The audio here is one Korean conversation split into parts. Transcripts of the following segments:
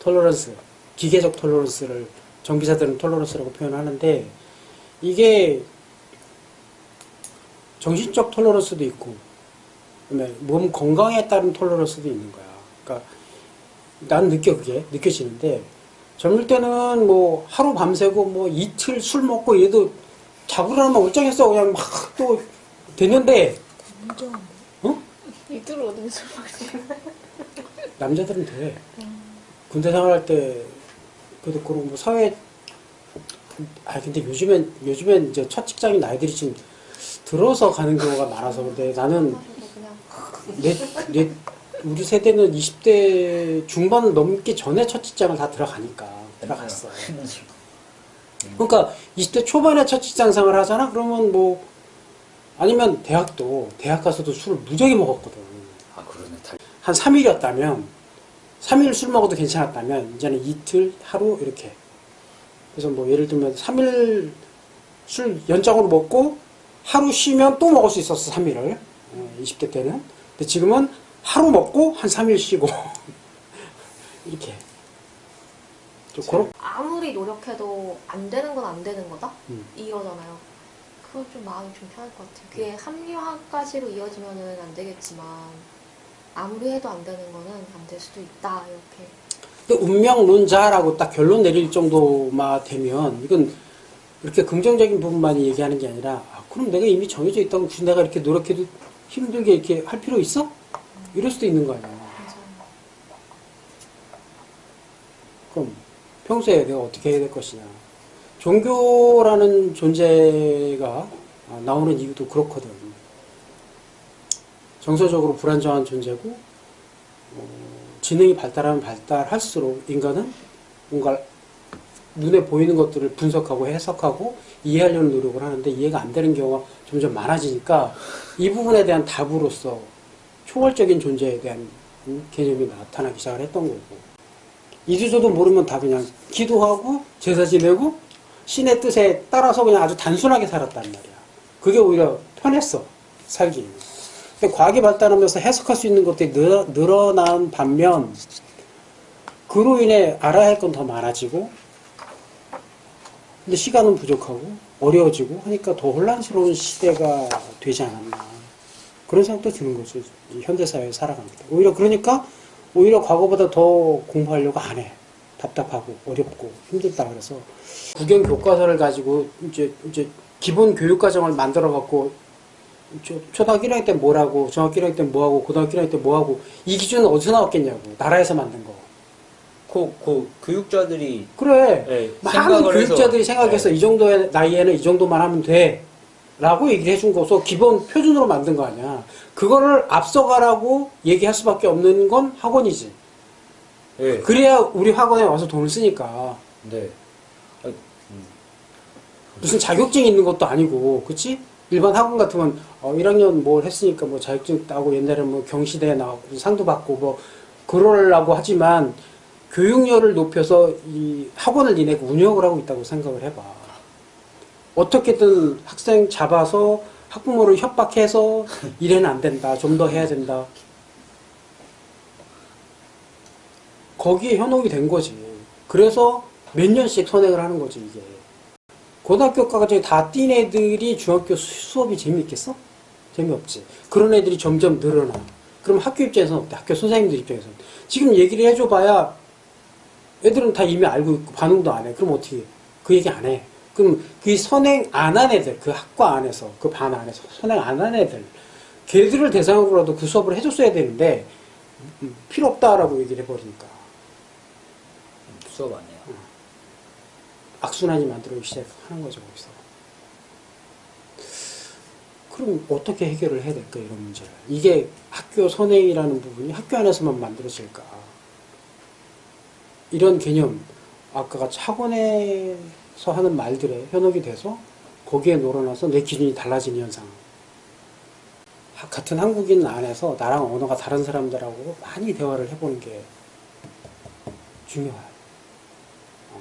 톨러런스, 기계적 톨러런스를 정비사들은 톨러런스라고 표현하는데 이게 정신적 톨러런스도 있고 그다음에 몸 건강에 따른 톨러런스도 있는 거야. 그러니까 난 느껴 그게 느껴지는데 젊을 때는 뭐 하루 밤새고 뭐 이틀 술 먹고 얘도 자고 일어나면 울쩡했어 그냥 막 또 됐는데? 남자들은 돼. 군대 생활할 때 그래도 그런 뭐 사회 아 근데 요즘엔 요즘엔 이제 첫 직장인 나이들이 지금 들어서 가는 경우가 많아서 근데 나는 내, 내 우리 세대는 20대 중반 넘기 전에 첫 직장을 다 들어가니까 들어갔어. 그러니까 20대 초반에 첫 직장 생활 하잖아. 그러면 뭐 아니면 대학도 대학 가서도 술을 무지하게 먹었거든. 아 그러네 달. 한 3일이었다면 3일 술 먹어도 괜찮았다면 이제는 이틀 하루 이렇게 그래서 뭐 예를 들면 3일 술 연장으로 먹고 하루 쉬면 또 먹을 수 있었어 3일을 20대 때는 근데 지금은 하루 먹고 한 3일 쉬고 이렇게 좀 그렇 아무리 노력해도 안 되는 건 안 되는 거다? 음. 이거잖아요. 그건 좀 마음이 좀 편할 것 같아요. 그게 합리화까지로 이어지면은 안 되겠지만 아무리 해도 안 되는 거는 안 될 수도 있다 이렇게. 근데 운명론자라고 딱 결론 내릴 정도만 되면 이건 이렇게 긍정적인 부분만 얘기하는 게 아니라 아, 그럼 내가 이미 정해져 있다고 굳이 내가 이렇게 노력해도 힘들게 이렇게 할 필요 있어? 이럴 수도 있는 거 아니야. 맞아요. 그럼 평소에 내가 어떻게 해야 될 것이냐. 종교라는 존재가 아, 나오는 이유도 그렇거든. 정서적으로 불안정한 존재고, 어, 지능이 발달하면 발달할수록 인간은 뭔가 눈에 보이는 것들을 분석하고 해석하고 이해하려는 노력을 하는데 이해가 안 되는 경우가 점점 많아지니까 이 부분에 대한 답으로서 초월적인 존재에 대한 음, 개념이 나타나기 시작을 했던 거고. 이주저도 모르면 다 그냥 기도하고 제사 지내고 신의 뜻에 따라서 그냥 아주 단순하게 살았단 말이야. 그게 오히려 편했어 살기. 과학이 발달하면서 해석할 수 있는 것들이 늘어, 늘어난 반면 그로 인해 알아야 할 건 더 많아지고 근데 시간은 부족하고 어려워지고 하니까 더 혼란스러운 시대가 되지 않았나 그런 생각도 드는 거죠. 이 현대사회에 살아갑니다. 오히려 그러니까 오히려 과거보다 더 공부하려고 안 해. 답답하고 어렵고 힘들다 그래서 국영 교과서를 가지고 이제 이제 기본 교육 과정을 만들어 갖고 초- 초등학교 1학년 때 뭐라고 중학교 1학년 때 뭐하고 고등학교 1학년 때 뭐하고 이 기준은 어디서 나왔겠냐고 나라에서 만든 거 그, 그 교육자들이 그래 예, 많은 생각을 해서- 교육자들이 생각해서 예. 이 정도의 나이에는 이 정도만 하면 돼. 라고 얘기를 해준 거서 기본 표준으로 만든 거 아니야. 그거를 앞서가라고 얘기할 수밖에 없는 건 학원이지. 예. 그래야 우리 학원에 와서 돈을 쓰니까. 네. 아, 음. 무슨 자격증이 있는 것도 아니고, 그치? 일반 학원 같으면, 어, 1학년 뭘 했으니까 뭐 자격증 따고 옛날에 뭐 경시대에 나가고 상도 받고 뭐, 그러려고 하지만, 교육열을 높여서 이 학원을 니네가 운영을 하고 있다고 생각을 해봐. 어떻게든 학생 잡아서 학부모를 협박해서 이래는 안 된다. 좀 더 해야 된다. 거기에 현혹이 된 거지. 그래서 몇 년씩 선행을 하는 거지, 이게. 고등학교까지 다 뛴 애들이 중학교 수- 수업이 재미있겠어? 재미없지. 그런 애들이 점점 늘어나. 그럼 학교 입장에서는 어때? 학교 선생님들 입장에서는. 지금 얘기를 해줘봐야 애들은 다 이미 알고 있고 반응도 안 해. 그럼 어떻게 해? 그 얘기 안 해. 그럼 그 선행 안 한 애들, 그 학과 안에서, 그 반 안에서 선행 안 한 애들, 걔들을 대상으로라도 그 수업을 해줬어야 되는데, 음, 필요 없다라고 얘기를 해버리니까. 수업 아니에요. 악순환이 만들어지기 시작하는 거죠, 거기서. 그럼 어떻게 해결을 해야 될까, 이런 문제를. 이게 학교 선행이라는 부분이 학교 안에서만 만들어질까. 이런 개념, 아까 같이 학원에서 하는 말들에 현혹이 돼서 거기에 놀아나서 내 기준이 달라지는 현상. 하- 같은 한국인 안에서 나랑 언어가 다른 사람들하고 많이 대화를 해보는 게 중요해. 어.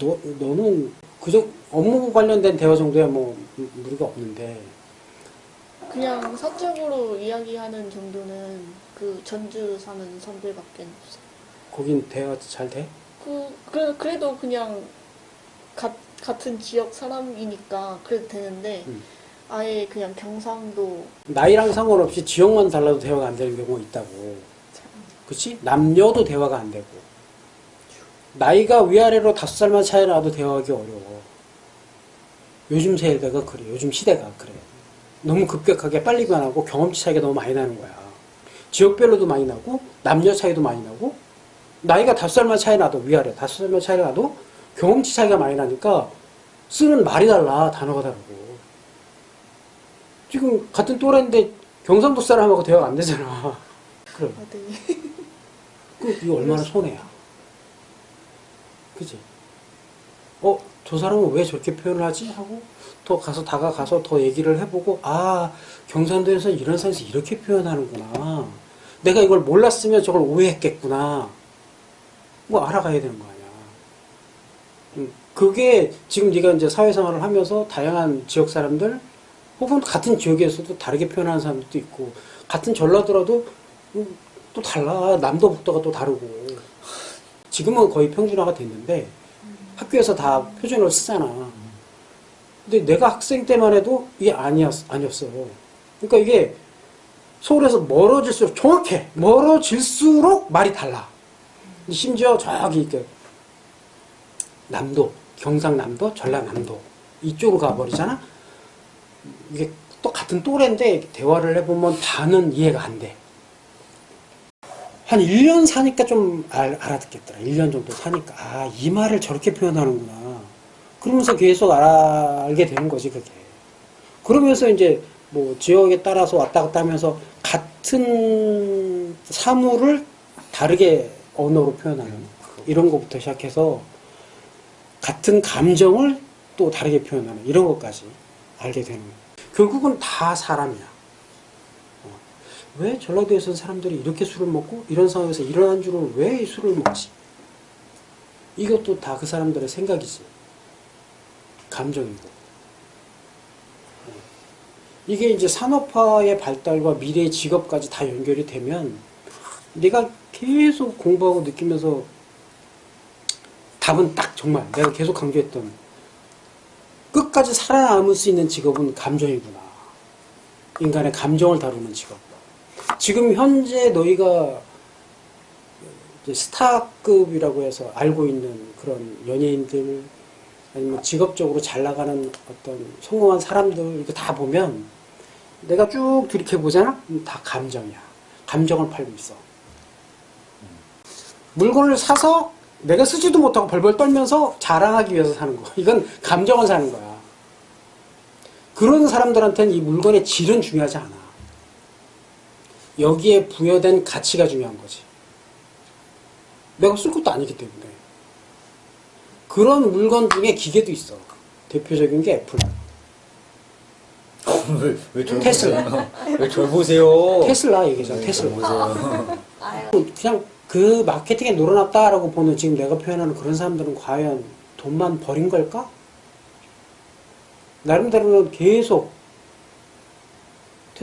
너, 너는 그정 업무 관련된 대화 정도야 뭐 무리가 없는데 그냥 사적으로 이야기하는 정도는 그 전주 사는 선배밖에 없어요. 거긴 대화 잘 돼? 그, 그 그래도 그냥 가, 같은 지역 사람이니까 그래도 되는데 음. 아예 그냥 경상도 나이랑 상관없이 지역만 달라도 대화가 안 되는 경우가 있다고. 그치? 남녀도 대화가 안 되고. 나이가 위아래로 다섯 살만 차이 나도 대화하기 어려워. 요즘 세대가 그래. 요즘 시대가 그래. 너무 급격하게 빨리 변하고 경험치 차이가 너무 많이 나는 거야. 지역별로도 많이 나고, 남녀 차이도 많이 나고, 나이가 다섯 살만 차이 나도 위아래 다섯 살만 차이 나도 경험치 차이가 많이 나니까 쓰는 말이 달라. 단어가 다르고. 지금 같은 또래인데 경상도 사람하고 대화가 안 되잖아. 다들 그, 이거 얼마나 손해야. 그지? 어, 저 사람은 왜 저렇게 표현을 하지? 하고, 더 가서 다가가서 더 얘기를 해보고, 아, 경상도에서 이런 상에서 이렇게 표현하는구나. 내가 이걸 몰랐으면 저걸 오해했겠구나. 뭐 알아가야 되는 거 아니야. 음, 그게 지금 네가 이제 사회생활을 하면서 다양한 지역 사람들, 혹은 같은 지역에서도 다르게 표현하는 사람들도 있고, 같은 전라도라도 음, 또 달라. 남도 북도가 또 다르고. 지금은 거의 평준화가 됐는데 학교에서 다 표준어를 쓰잖아. 근데 내가 학생 때만 해도 이게 아니었, 아니었어. 그러니까 이게 서울에서 멀어질수록 정확해. 멀어질수록 말이 달라. 심지어 저기 이렇게 남도, 경상남도, 전라남도 이쪽으로 가버리잖아. 이게 또 같은 또래인데 대화를 해보면 반은 이해가 안 돼. 한 1년 사니까 좀 알, 알아듣겠더라. 1년 정도 사니까. 아, 이 말을 저렇게 표현하는구나. 그러면서 계속 알게 되는 거지, 그게. 그러면서 이제 뭐 지역에 따라서 왔다 갔다 하면서 같은 사물을 다르게 언어로 표현하는 이런 것부터 시작해서 같은 감정을 또 다르게 표현하는 이런 것까지 알게 되는 거예요. 결국은 다 사람이야. 어. 왜 전라도에서 사람들이 이렇게 술을 먹고 이런 상황에서 이런 안주를 왜 술을 먹지? 이것도 다 그 사람들의 생각이지. 감정이고. 어. 이게 이제 산업화의 발달과 미래의 직업까지 다 연결이 되면 내가 계속 공부하고 느끼면서 답은 딱 정말 내가 계속 강조했던 끝까지 살아남을 수 있는 직업은 감정이구나. 인간의 감정을 다루는 직업. 지금 현재 너희가 스타급이라고 해서 알고 있는 그런 연예인들 아니면 직업적으로 잘 나가는 어떤 성공한 사람들 이거 다 보면 내가 쭉 들이켜 보잖아? 다 감정이야. 감정을 팔고 있어. 물건을 사서 내가 쓰지도 못하고 벌벌 떨면서 자랑하기 위해서 사는 거. 이건 감정을 사는 거야. 그런 사람들한테는 이 물건의 질은 중요하지 않아. 여기에 부여된 가치가 중요한 거지. 내가 쓸 것도 아니기 때문에. 그런 물건 중에 기계도 있어. 대표적인 게 애플. 왜절 테슬라. 보세요? 왜절 보세요? 테슬라 얘기잖아, 왜 테슬라. 절 보세요? 그냥 그 마케팅에 놀아놨다라고 보는 지금 내가 표현하는 그런 사람들은 과연 돈만 버린 걸까? 나름대로는 계속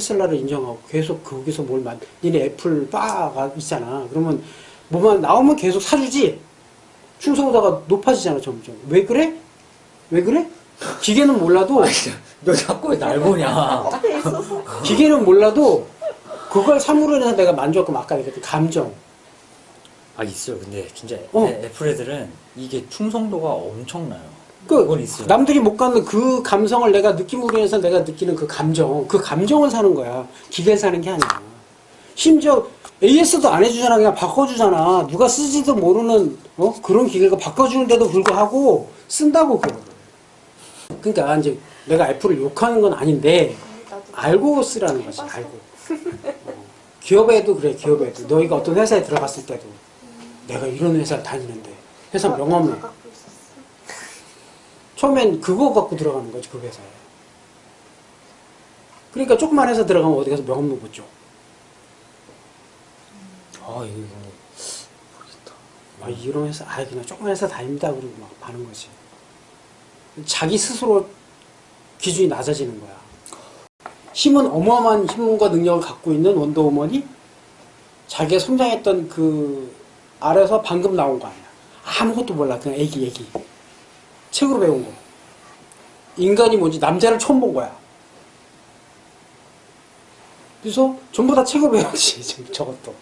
테슬라를 인정하고 계속 거기서 뭘 만, 니네 애플 바가 있잖아. 그러면 뭐만 나오면 계속 사주지. 충성도가 높아지잖아, 점점. 왜 그래? 왜 그래? 기계는 몰라도, 너 자꾸 왜 날 보냐? 기계는 몰라도, 그걸 사물로 인해서 내가 만족감, 아까 얘기했던 감정. 아 있어요. 근데 진짜 어. 애- 애플 애들은 이게 충성도가 엄청나요. 그. 남들이 못 갖는 그 감성을 내가 느낌으로 인해서 내가 느끼는 그 감정, 그 감정을 사는 거야. 기계를 사는 게 아니야. 심지어 AS도 안 해주잖아. 그냥 바꿔주잖아. 누가 쓰지도 모르는 어? 그런 기계가 바꿔주는데도 불구하고 쓴다고 그래. 그러니까 이제 내가 애플을 욕하는 건 아닌데 알고 쓰라는 거지. 알고. 어. 기업에도 그래. 기업에도 너희가 어떤 회사에 들어갔을 때도 내가 이런 회사를 다니는데 회사 명함을 다 갖고 있었어. 처음엔 그거 갖고 들어가는 거지 그 회사에. 그러니까 조그만 회사 들어가면 어디 가서 명함도 못 줘. 아 이거 모르겠다. 아 이런 회사, 아 그냥 조그만 회사 다닙니다 그러고 막 하는 거지. 자기 스스로 기준이 낮아지는 거야. 힘은 어마어마한 힘과 능력을 갖고 있는 원더우먼이 자기가 성장했던 그 아래서 방금 나온 거 아니야. 아무것도 몰라. 그냥 애기, 애기. 책으로 배운 거. 인간이 뭔지 남자를 처음 본 거야. 그래서 전부 다 책으로 배웠지, 저것도.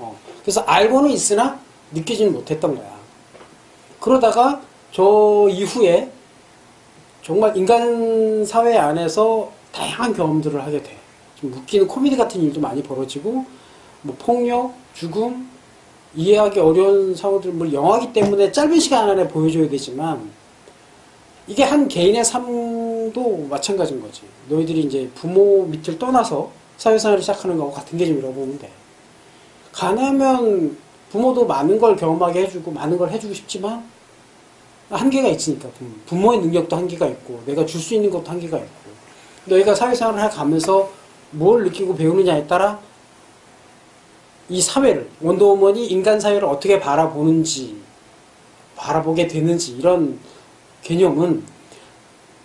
어. 그래서 알고는 있으나 느끼지는 못했던 거야. 그러다가 저 이후에 정말 인간 사회 안에서 다양한 경험들을 하게 돼. 좀 웃기는 코미디 같은 일도 많이 벌어지고, 뭐 폭력, 죽음, 이해하기 어려운 상황들을 뭐 영화기 때문에 짧은 시간 안에 보여줘야 되지만, 이게 한 개인의 삶도 마찬가지인 거지. 너희들이 이제 부모 밑을 떠나서 사회생활을 시작하는 거하고 같은 개념이라고 돼. 가능하면 부모도 많은 걸 경험하게 해주고 많은 걸 해주고 싶지만 한계가 있으니까 부모. 부모의 능력도 한계가 있고 내가 줄 수 있는 것도 한계가 있고 너희가 사회생활을 해가면서 뭘 느끼고 배우느냐에 따라 이 사회를 원더우먼이 인간 사회를 어떻게 바라보는지 바라보게 되는지 이런 개념은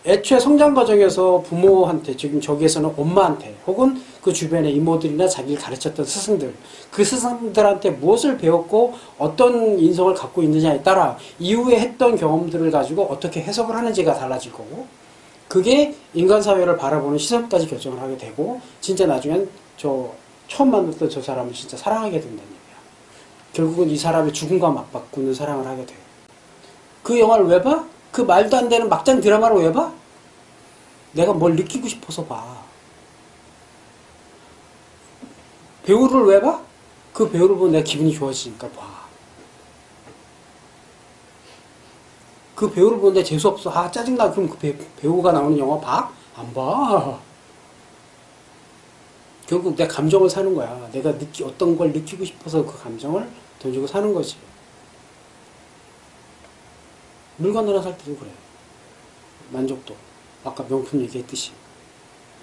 애초에 성장 과정에서 부모한테 지금 저기에서는 엄마한테 혹은 그 주변의 이모들이나 자기를 가르쳤던 스승들 그 스승들한테 무엇을 배웠고 어떤 인성을 갖고 있느냐에 따라 이후에 했던 경험들을 가지고 어떻게 해석을 하는지가 달라질 거고 그게 인간 사회를 바라보는 시선까지 결정을 하게 되고 진짜 나중엔 저 처음 만났던 저 사람을 진짜 사랑하게 된다는 얘기야. 결국은 이 사람의 죽음과 맞바꾸는 사랑을 하게 돼. 그 영화를 왜 봐? 그 말도 안 되는 막장 드라마를 왜 봐? 내가 뭘 느끼고 싶어서 봐. 배우를 왜 봐? 그 배우를 보면 내가 기분이 좋아지니까 봐. 그 배우를 보는데 재수없어. 아, 짜증나. 그럼 그 배, 배우가 나오는 영화 봐? 안 봐. 결국 내 감정을 사는 거야. 내가 느끼, 어떤 걸 느끼고 싶어서 그 감정을 돈 주고 사는 거지. 물건 하나 살 때도 그래. 만족도. 아까 명품 얘기했듯이.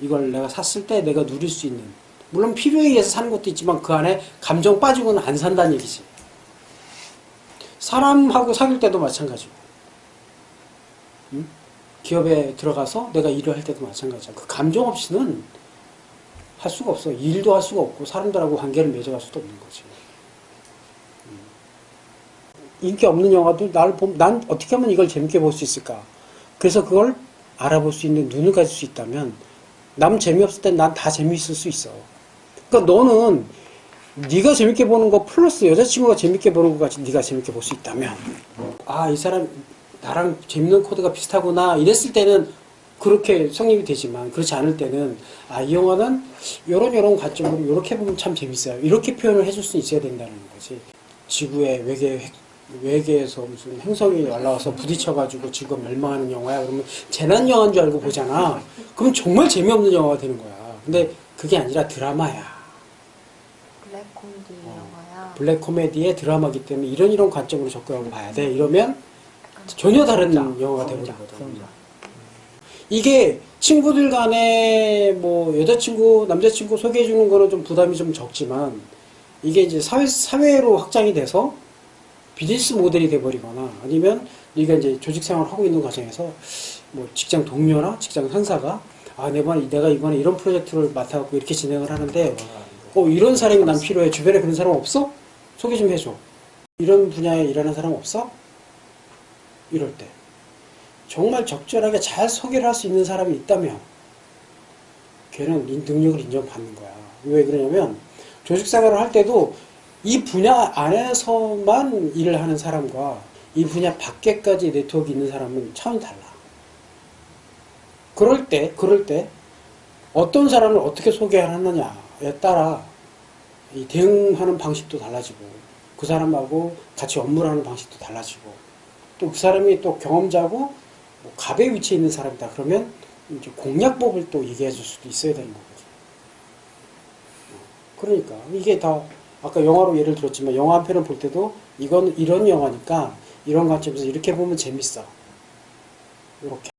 이걸 내가 샀을 때 내가 누릴 수 있는. 물론 필요에 의해서 사는 것도 있지만 그 안에 감정 빠지고는 안 산다는 얘기지. 사람하고 사귈 때도 마찬가지고. 응? 기업에 들어가서 내가 일을 할 때도 마찬가지야. 그 감정 없이는 할 수가 없어. 일도 할 수가 없고 사람들하고 관계를 맺어갈 수도 없는 거지. 음. 인기 없는 영화도 나를 보면 난 어떻게 하면 이걸 재밌게 볼 수 있을까? 그래서 그걸 알아볼 수 있는 눈을 가질 수 있다면 남 재미없을 땐 난 다 재미있을 수 있어. 그러니까 너는 네가 재밌게 보는 거 플러스 여자친구가 재밌게 보는 거 같이 네가 재밌게 볼 수 있다면 아 이 사람 나랑 재밌는 코드가 비슷하구나 이랬을 때는 그렇게 성립이 되지만 그렇지 않을 때는 아 이 영화는 요런 요런 관점으로 요렇게 보면 참 재밌어요 이렇게 표현을 해줄 수 있어야 된다는 거지 지구의 외계 핵- 외계에서 무슨 행성이 날라와서 부딪혀가지고 지구가 멸망하는 영화야? 그러면 재난 영화인 줄 알고 보잖아. 그럼 정말 재미없는 영화가 되는 거야. 근데 그게 아니라 드라마야. 블랙 코미디 영화야. 블랙 코미디의 드라마기 때문에 이런 이런 관점으로 접근하고 봐야 돼. 이러면 전혀 다른 영화가 되거든 이게 친구들 간에 뭐 여자친구, 남자친구 소개해 주는 거는 좀 부담이 좀 적지만 이게 이제 사회, 사회로 확장이 돼서 비즈니스 모델이 돼버리거나 아니면 네가 이제 조직 생활을 하고 있는 과정에서 뭐 직장 동료나 직장 상사가 아, 내가, 내가 이번에 이런 프로젝트를 맡아갖고 이렇게 진행을 하는데 어, 이런 사람이 난 필요해. 주변에 그런 사람 없어? 소개 좀 해줘. 이런 분야에 일하는 사람 없어? 이럴 때. 정말 적절하게 잘 소개를 할 수 있는 사람이 있다면 걔는 인- 능력을 인정받는 거야. 왜 그러냐면 조직 생활을 할 때도 이 분야 안에서만 일을 하는 사람과 이 분야 밖에까지 네트워크 있는 사람은 차원이 달라. 그럴 때, 그럴 때 어떤 사람을 어떻게 소개하느냐에 따라 이 대응하는 방식도 달라지고 그 사람하고 같이 업무를 하는 방식도 달라지고 또 그 사람이 또 경험자고 뭐 갑의 위치에 있는 사람이다 그러면 이제 공략법을 또 얘기해 줄 수도 있어야 되는. 어, 그러니까 이게 다 아까 영화로 예를 들었지만 영화 한 편을 볼 때도 이건 이런 영화니까 이런 관점에서 이렇게 보면 재밌어. 이렇게.